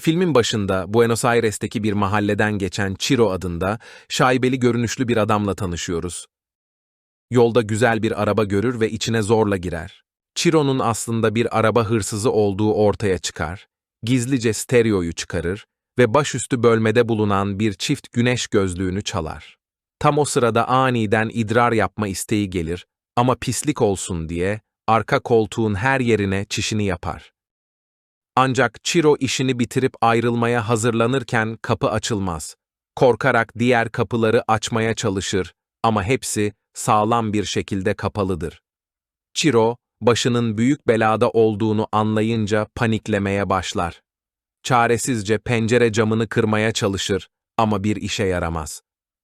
Filmin başında Buenos Aires'teki bir mahalleden geçen Chiro adında şaibeli görünüşlü bir adamla tanışıyoruz. Yolda güzel bir araba görür ve içine zorla girer. Chiro'nun aslında bir araba hırsızı olduğu ortaya çıkar, gizlice stereoyu çıkarır ve başüstü bölmede bulunan bir çift güneş gözlüğünü çalar. Tam o sırada aniden idrar yapma isteği gelir ama pislik olsun diye arka koltuğun her yerine çişini yapar. Ancak Chiro işini bitirip ayrılmaya hazırlanırken kapı açılmaz. Korkarak diğer kapıları açmaya çalışır ama hepsi sağlam bir şekilde kapalıdır. Chiro, başının büyük belada olduğunu anlayınca paniklemeye başlar. Çaresizce pencere camını kırmaya çalışır ama bir işe yaramaz.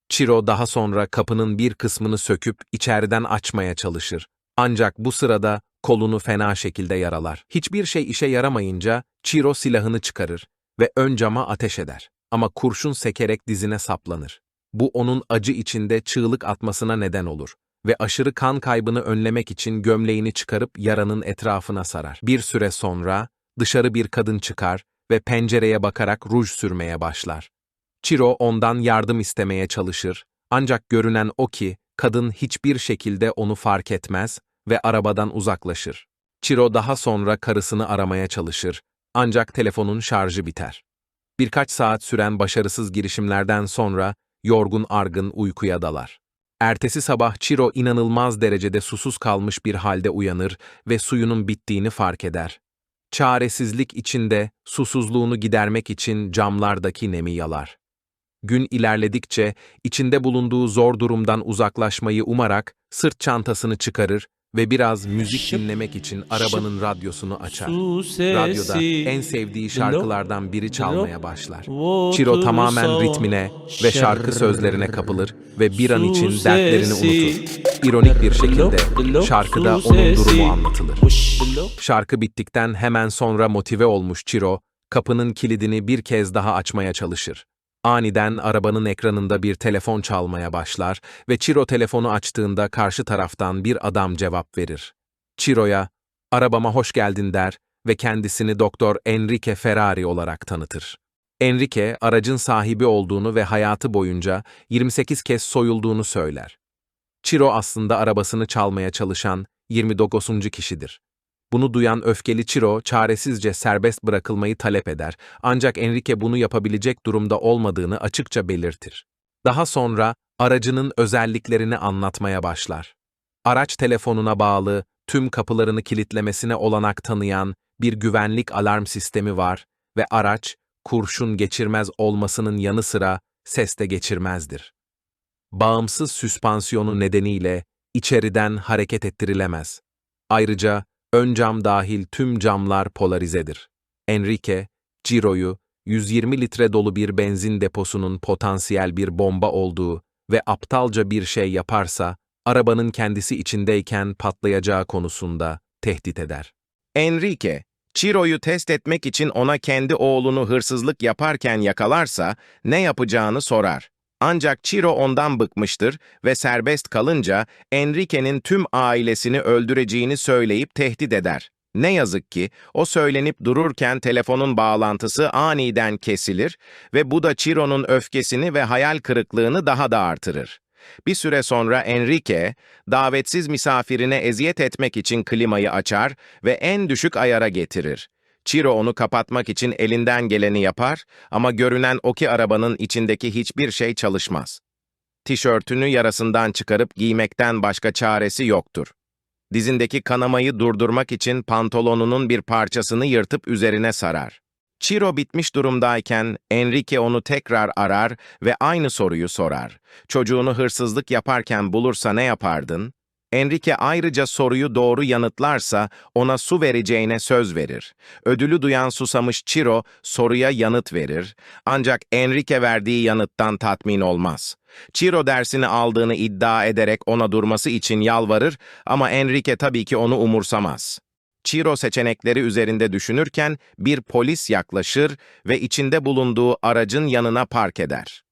Chiro daha sonra kapının bir kısmını söküp içeriden açmaya çalışır. Ancak bu sırada kolunu fena şekilde yaralar. Hiçbir şey işe yaramayınca Chiro silahını çıkarır ve ön cama ateş eder. Ama kurşun sekerek dizine saplanır. Bu onun acı içinde çığlık atmasına neden olur ve aşırı kan kaybını önlemek için gömleğini çıkarıp yaranın etrafına sarar. Bir süre sonra dışarı bir kadın çıkar ve pencereye bakarak ruj sürmeye başlar. Chiro ondan yardım istemeye çalışır ancak görünen o ki kadın hiçbir şekilde onu fark etmez ve arabadan uzaklaşır. Chiro daha sonra karısını aramaya çalışır ancak telefonun şarjı biter. Birkaç saat süren başarısız girişimlerden sonra yorgun argın uykuya dalar. Ertesi sabah Chiro inanılmaz derecede susuz kalmış bir halde uyanır ve suyunun bittiğini fark eder. Çaresizlik içinde susuzluğunu gidermek için camlardaki nemi yalar. Gün ilerledikçe içinde bulunduğu zor durumdan uzaklaşmayı umarak sırt çantasını çıkarır ve biraz müzik dinlemek için arabanın radyosunu açar. Radyoda en sevdiği şarkılardan biri çalmaya başlar. Chiro tamamen ritmine ve şarkı sözlerine kapılır ve bir an için dertlerini unutur. İronik bir şekilde şarkıda onun durumu anlatılır. Şarkı bittikten hemen sonra motive olmuş Chiro, kapının kilidini bir kez daha açmaya çalışır. Aniden arabanın ekranında bir telefon çalmaya başlar ve Chiro telefonu açtığında karşı taraftan bir adam cevap verir. Chiro'ya, arabama hoş geldin der ve kendisini Doktor Enrique Ferrari olarak tanıtır. Enrique, aracın sahibi olduğunu ve hayatı boyunca 28 kez soyulduğunu söyler. Chiro aslında arabasını çalmaya çalışan 29. kişidir. Bunu duyan öfkeli Chiro çaresizce serbest bırakılmayı talep eder ancak Enrique bunu yapabilecek durumda olmadığını açıkça belirtir. Daha sonra aracının özelliklerini anlatmaya başlar. Araç telefonuna bağlı, tüm kapılarını kilitlemesine olanak tanıyan bir güvenlik alarm sistemi var ve araç kurşun geçirmez olmasının yanı sıra ses de geçirmezdir. Bağımsız süspansiyonu nedeniyle içeriden hareket ettirilemez. Ayrıca Ön cam dahil tüm camlar polarizedir. Enrique, Ciro'yu 120 litre dolu bir benzin deposunun potansiyel bir bomba olduğu ve aptalca bir şey yaparsa, arabanın kendisi içindeyken patlayacağı konusunda tehdit eder. Enrique, Chiro'yu test etmek için ona kendi oğlunu hırsızlık yaparken yakalarsa ne yapacağını sorar. Ancak Chiro ondan bıkmıştır ve serbest kalınca Enrique'nin tüm ailesini öldüreceğini söyleyip tehdit eder. Ne yazık ki o söylenip dururken telefonun bağlantısı aniden kesilir ve bu da Chiro'nun öfkesini ve hayal kırıklığını daha da artırır. Bir süre sonra Enrique, davetsiz misafirine eziyet etmek için klimayı açar ve en düşük ayara getirir. Chiro onu kapatmak için elinden geleni yapar ama görünen o ki arabanın içindeki hiçbir şey çalışmaz. Tişörtünü yarasından çıkarıp giymekten başka çaresi yoktur. Dizindeki kanamayı durdurmak için pantolonunun bir parçasını yırtıp üzerine sarar. Chiro bitmiş durumdayken Enrique onu tekrar arar ve aynı soruyu sorar. Çocuğunu hırsızlık yaparken bulursa ne yapardın? Enrique ayrıca soruyu doğru yanıtlarsa ona su vereceğine söz verir. Ödülü duyan susamış Chiro soruya yanıt verir ancak Enrique verdiği yanıttan tatmin olmaz. Chiro dersini aldığını iddia ederek ona durması için yalvarır ama Enrique tabii ki onu umursamaz. Chiro seçenekleri üzerinde düşünürken bir polis yaklaşır ve içinde bulunduğu aracın yanına park eder.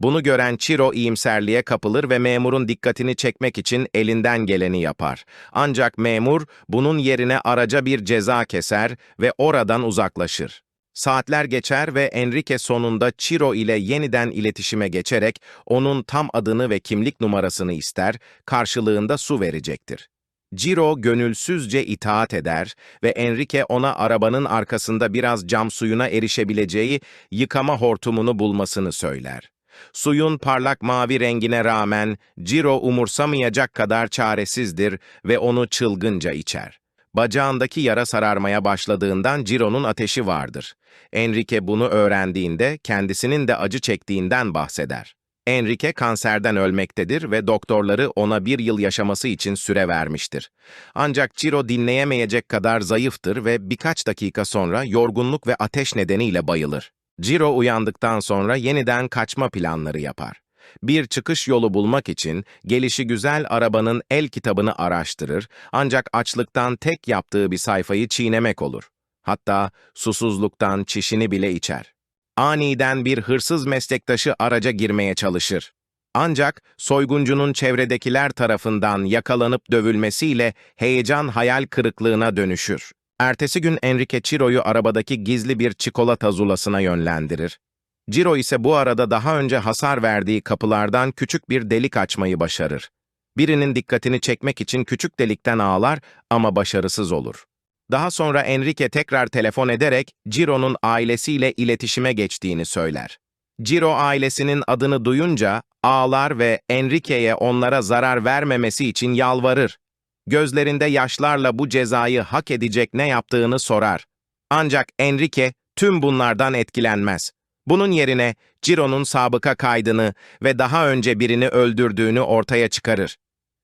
Bunu gören Chiro iyimserliğe kapılır ve memurun dikkatini çekmek için elinden geleni yapar. Ancak memur bunun yerine araca bir ceza keser ve oradan uzaklaşır. Saatler geçer ve Enrique sonunda Ciro ile yeniden iletişime geçerek onun tam adını ve kimlik numarasını ister, karşılığında su verecektir. Ciro gönülsüzce itaat eder ve Enrique ona arabanın arkasında biraz cam suyuna erişebileceği yıkama hortumunu bulmasını söyler. Suyun parlak mavi rengine rağmen Ciro umursamayacak kadar çaresizdir ve onu çılgınca içer. Bacağındaki yara sararmaya başladığından Ciro'nun ateşi vardır. Enrique bunu öğrendiğinde kendisinin de acı çektiğinden bahseder. Enrique kanserden ölmektedir ve doktorları ona bir yıl yaşaması için süre vermiştir. Ancak Ciro dinleyemeyecek kadar zayıftır ve birkaç dakika sonra yorgunluk ve ateş nedeniyle bayılır. Ciro uyandıktan sonra yeniden kaçma planları yapar. Bir çıkış yolu bulmak için gelişi güzel arabanın el kitabını araştırır ancak açlıktan tek yaptığı bir sayfayı çiğnemek olur. Hatta susuzluktan çişini bile içer. Aniden bir hırsız meslektaşı araca girmeye çalışır. Ancak soyguncunun çevredekiler tarafından yakalanıp dövülmesiyle heyecan hayal kırıklığına dönüşür. Ertesi gün Enrique Ciro'yu arabadaki gizli bir çikolata zulasına yönlendirir. Ciro ise bu arada daha önce hasar verdiği kapılardan küçük bir delik açmayı başarır. Birinin dikkatini çekmek için küçük delikten ağlar ama başarısız olur. Daha sonra Enrique tekrar telefon ederek Ciro'nun ailesiyle iletişime geçtiğini söyler. Ciro ailesinin adını duyunca ağlar ve Enrique'ye onlara zarar vermemesi için yalvarır. Gözlerinde yaşlarla bu cezayı hak edecek ne yaptığını sorar. Ancak Enrique tüm bunlardan etkilenmez. Bunun yerine Ciro'nun sabıka kaydını ve daha önce birini öldürdüğünü ortaya çıkarır.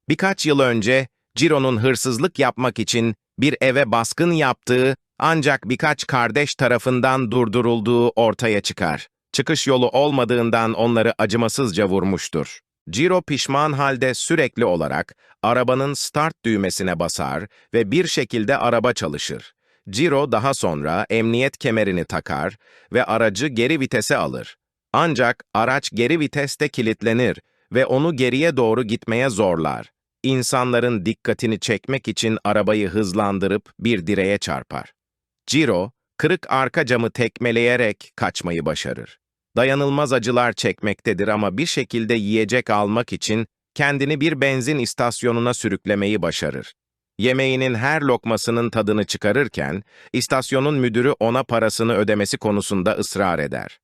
Birkaç yıl önce Ciro'nun hırsızlık yapmak için bir eve baskın yaptığı ancak birkaç kardeş tarafından durdurulduğu ortaya çıkar. Çıkış yolu olmadığından onları acımasızca vurmuştur. Ciro pişman halde sürekli olarak arabanın start düğmesine basar ve bir şekilde araba çalışır. Ciro daha sonra emniyet kemerini takar ve aracı geri vitese alır. Ancak araç geri viteste kilitlenir ve onu geriye doğru gitmeye zorlar. İnsanların dikkatini çekmek için arabayı hızlandırıp bir direğe çarpar. Ciro, kırık arka camı tekmeleyerek kaçmayı başarır. Dayanılmaz acılar çekmektedir ama bir şekilde yiyecek almak için kendini bir benzin istasyonuna sürüklemeyi başarır. Yemeğinin her lokmasının tadını çıkarırken, istasyonun müdürü ona parasını ödemesi konusunda ısrar eder.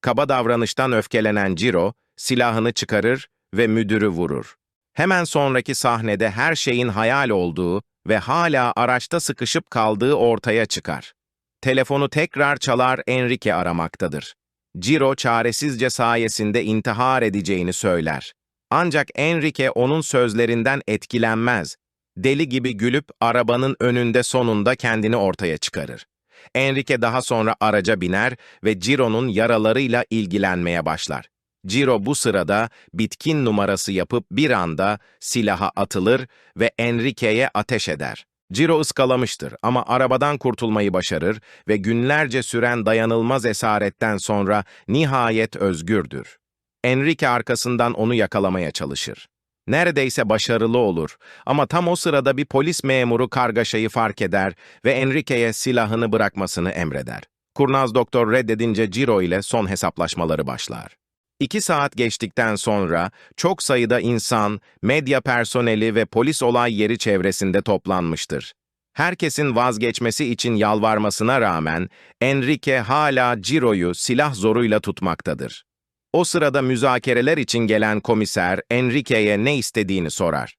Kaba davranıştan öfkelenen Ciro, silahını çıkarır ve müdürü vurur. Hemen sonraki sahnede her şeyin hayal olduğu ve hala araçta sıkışıp kaldığı ortaya çıkar. Telefonu tekrar çalar Enrique aramaktadır. Ciro çaresizce sayesinde intihar edeceğini söyler. Ancak Enrique onun sözlerinden etkilenmez. Deli gibi gülüp arabanın önünde sonunda kendini ortaya çıkarır. Enrique daha sonra araca biner ve Ciro'nun yaralarıyla ilgilenmeye başlar. Ciro bu sırada bitkin numarası yapıp bir anda silaha atılır ve Enrique'ye ateş eder. Ciro ıskalamıştır ama arabadan kurtulmayı başarır ve günlerce süren dayanılmaz esaretten sonra nihayet özgürdür. Enrique arkasından onu yakalamaya çalışır. Neredeyse başarılı olur ama tam o sırada bir polis memuru kargaşayı fark eder ve Enrique'ye silahını bırakmasını emreder. Kurnaz doktor reddedince Ciro ile son hesaplaşmaları başlar. İki saat geçtikten sonra çok sayıda insan, medya personeli ve polis olay yeri çevresinde toplanmıştır. Herkesin vazgeçmesi için yalvarmasına rağmen Enrique hala Ciro'yu silah zoruyla tutmaktadır. O sırada müzakereler için gelen komiser Enrique'ye ne istediğini sorar.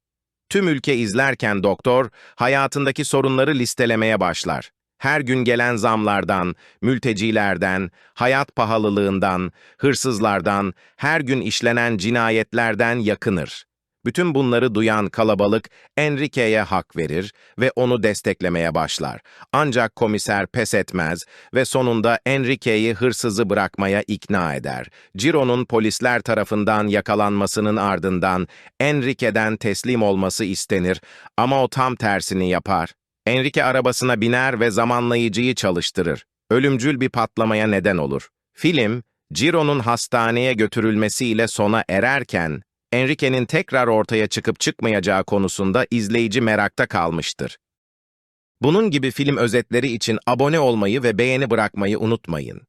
Tüm ülke izlerken doktor hayatındaki sorunları listelemeye başlar. Her gün gelen zamlardan, mültecilerden, hayat pahalılığından, hırsızlardan, her gün işlenen cinayetlerden yakınır. Bütün bunları duyan kalabalık Enrique'ye hak verir ve onu desteklemeye başlar. Ancak komiser pes etmez ve sonunda Enrique'yi hırsızı bırakmaya ikna eder. Ciro'nun polisler tarafından yakalanmasının ardından Enrique'den teslim olması istenir ama o tam tersini yapar. Enrique arabasına biner ve zamanlayıcıyı çalıştırır. Ölümcül bir patlamaya neden olur. Film, Ciro'nun hastaneye götürülmesiyle sona ererken, Enrique'nin tekrar ortaya çıkıp çıkmayacağı konusunda izleyici merakta kalmıştır. Bunun gibi film özetleri için abone olmayı ve beğeni bırakmayı unutmayın.